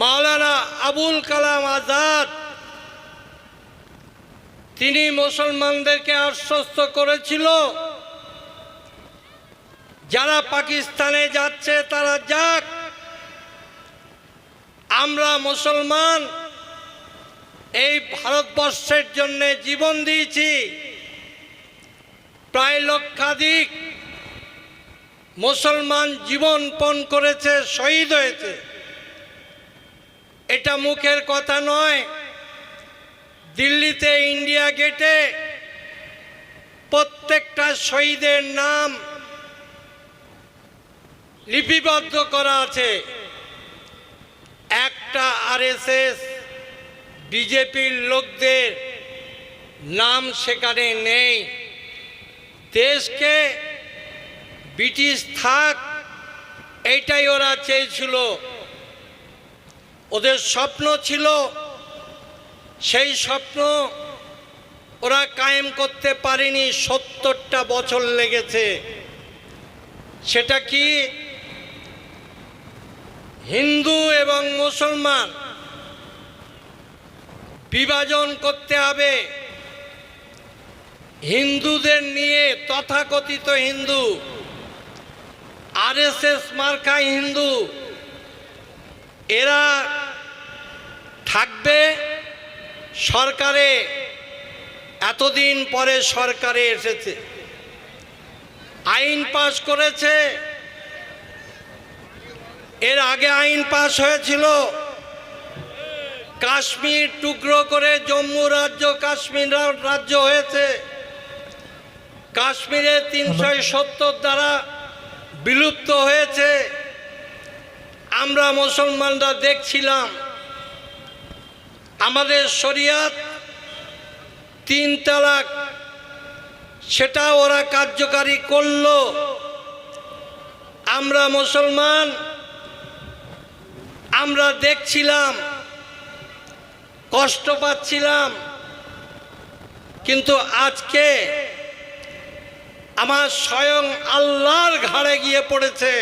মাওলানা আবুল কালাম আজাদ, তিনি মুসলমানদেরকে আশ্বস্ত করেছিল, যারা পাকিস্তানে যাচ্ছে তারা যাক, আমরা মুসলমান এই ভারতবর্ষের জন্য জীবন দিয়েছি, প্রায় লক্ষাধিক মুসলমান জীবন পণ করেছে, শহীদ হয়েছে। এটা মুখের কথা নয়। দিল্লিতে, ইন্ডিয়া গেটে প্রত্যেকটা শহীদের নাম লিপিবদ্ধ করা আছে। একটা আরএসএস, বিজেপির লোকদের নাম সেখানে নেই। দেশকে ব্রিটিশ থাক, এইটাই ওরা চেয়েছিল। ওদের স্বপ্ন ছিল, সেই স্বপ্ন ওরা কায়েম করতে পারেনি, সত্তরটা বছর লেগেছে। সেটা কি হিন্দু এবং মুসলমান বিভাজন করতে হবে? হিন্দুদের নিয়ে তথাকথিত হিন্দু, আরএসএস মার্কা হিন্দু, এরা থাকবে সরকারে, এতদিন পরে সরকারে এসেছে। আইন পাশ করেছে, এর আগে আইন পাশ হয়েছিল। কাশ্মীর টুকরো করে জম্মু রাজ্য, কাশ্মীর রাজ্য হয়েছে। কাশ্মীরে তিনশো সত্তর দ্বারা বিলুপ্ত হয়েছে। আমরা মুসলমানরা দেখছিলাম আমাদের শরিয়াত তিন তালাক, সেটা ওরা কার্যকারী করল। আমরা মুসলমান, আমরা দেখছিলাম, কষ্ট পাচ্ছিলাম, কিন্তু আজকে আমার স্বয়ং আল্লাহর ঘাড়ে গিয়ে পড়েছে।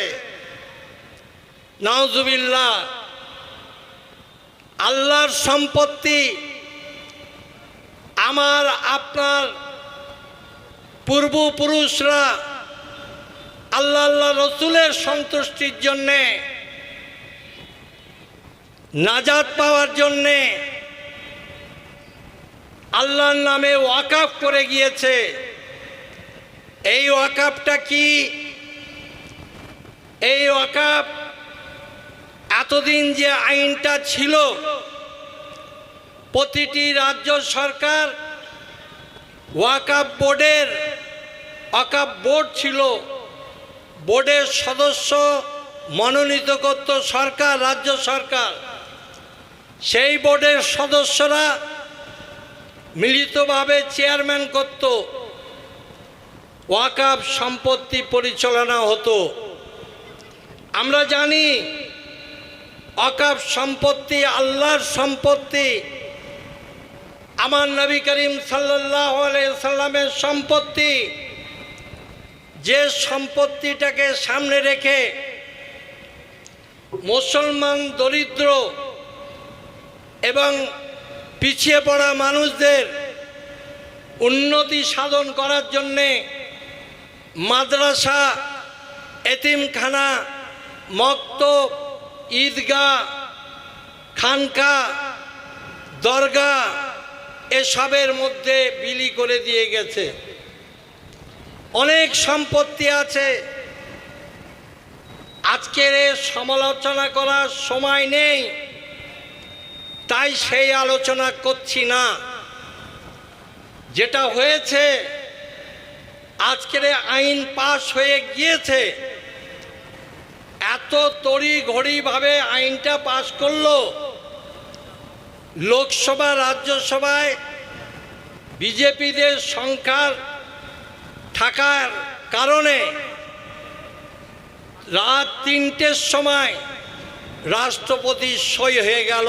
নাউজুবিল্লাহ আল্লাহর সম্পত্তি, আমার, আপনার পূর্বপুরুষরা আল্লাহ আল্লাহ রসুলের সন্তুষ্টির জন্যে, নাজাত পাওয়ার জন্যে আল্লাহর নামে ওয়াকাফ করে গিয়েছে। এই ওয়াকাফটা কি? এই ওয়াকাফ এতদিন যে আইনটা ছিল, প্রতিটি রাজ্য সরকার ওয়াকাফ বোর্ডের ওয়াকাফ বোর্ড ছিল, বোর্ডের সদস্য মনোনীত করত সরকার, রাজ্য সরকার। সেই বোর্ডের সদস্যরা মিলিতভাবে চেয়ারম্যান করত। ওয়াকাফ সম্পত্তি পরিচালনা হতো। আমরা জানি অকাপ সম্পত্তি, আল্লাহর সম্পত্তি। আমার নবী করিম সাল্লাহ সাল্লামের সম্পত্তি। যে সম্পত্তিটাকে সামনে রেখে মুসলমান, দরিদ্র এবং পিছিয়ে পড়া মানুষদের উন্নতি সাধন করার জন্যে মাদ্রাসা, এতিমখানা, মক্তব ঈদগাহ খানকা, দরগা এসবের মধ্যে বিলি করে দিয়ে গেছে। অনেক সম্পত্তি আছে। আজকের সমালোচনা করার সময় নেই। তাই সেই আলোচনা করছি না। যেটা হয়েছে, আজকের আইন পাশ হয়ে গিয়েছে। এত তড়ি ঘড়িভাবে আইনটা পাশ করল। লোকসভা, রাজ্যসভায় বিজেপিদের সংখ্যার থাকার কারণে রাত তিনটের সময় রাষ্ট্রপতি সই হয়ে গেল,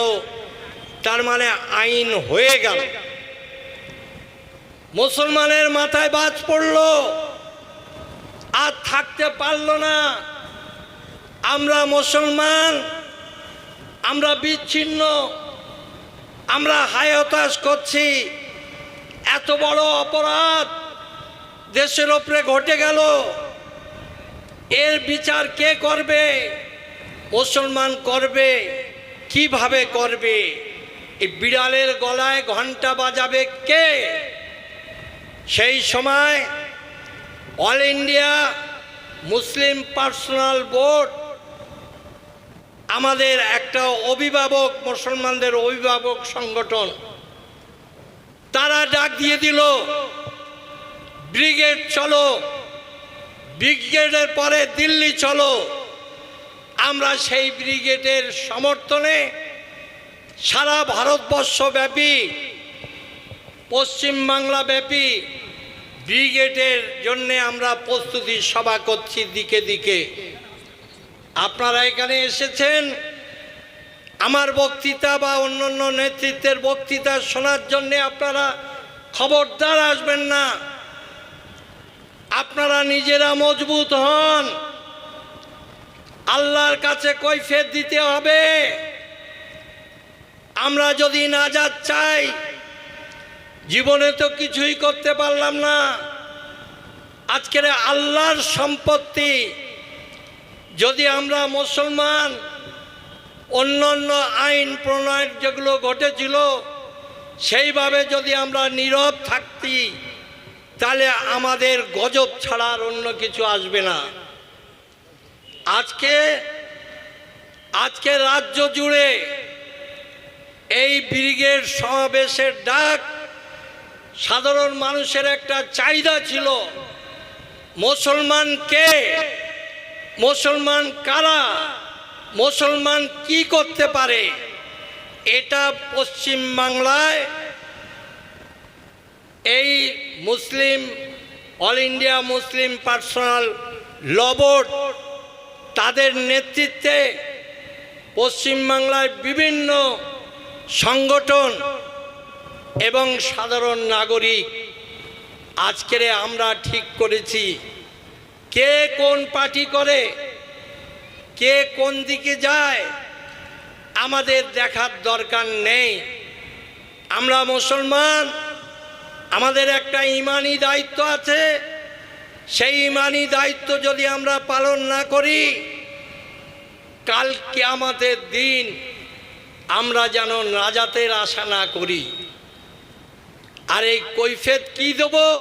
তার মানে আইন হয়ে গেল। মুসলমানের মাথায় বাজ পড়ল, আর থাকতে পারল না। আমরা মুসলমান, আমরা বিচ্ছিন্ন, আমরা হায়তাস করছি। এত বড় অপরাধ দেশের ওপরে ঘটে গেল। এর বিচার কে করবে? মুসলমান করবে, কীভাবে করবে? এই বিড়ালের গলায় ঘণ্টা বাজাবে কে? সেই সময় All India Muslim Personal Board আমাদের একটা অভিভাবক, মুসলমানদের অভিভাবক সংগঠন, তারা ডাক দিয়ে দিল, ব্রিগেড, চলো। ব্রিগেডের পরে দিল্লি চলো। আমরা সেই ব্রিগেডের সমর্থনে সারা ভারতবর্ষ ব্যাপী পশ্চিমবাংলা ব্যাপী ব্রিগেডের জন্যে আমরা প্রস্তুতি সভা করছি দিকে দিকে। আপনারা এখানে এসেছেন আমার বক্তৃতা বা অন্যান্য নেতৃত্বের বক্তৃতা শোনার জন্যে আপনারা খবরদার আসবেন না। আপনারা নিজেরা মজবুত হন। আল্লাহর কাছে কৈফেত দিতে হবে। আমরা যদি না নাজাদ চাই, জীবনে তো কিছুই করতে পারলাম না। আজকের আল্লাহর সম্পত্তি যদি আমরা মুসলমান অন্য আইন প্রণয়ন যেগুলো ঘটেছিল, সেইভাবে যদি আমরা নীরব থাকতি, তাহলে আমাদের গজব ছাড়া আর অন্য কিছু আসবে না। আজকে আজকে রাজ্য জুড়ে এই ব্রিগেড সমাবেশের ডাক সাধারণ মানুষের একটা চাহিদা ছিল মুসলমান কে মুসলমান কারা? মুসলমান কি করতে পারে? এটা পশ্চিম বাংলায় এই মুসলিম, All India Muslim Personal Board তাদের নেতৃত্বে পশ্চিমবাংলায় বিভিন্ন সংগঠন এবং সাধারণ নাগরিক আজকের আমরা ঠিক করেছি। কে কোন পার্টি করে, কে কোন দিকে যায়, আমাদের দেখার দরকার নেই। আমরা মুসলমান, আমাদের একটা ইমানি দায়িত্ব আছে। সেই ইমানি দায়িত্ব যদি আমরা পালন না করি, কাল আমাদের দিন আমরা যেন নাজাতের আশা না করি। আর এই কৈফেত কি দেবো?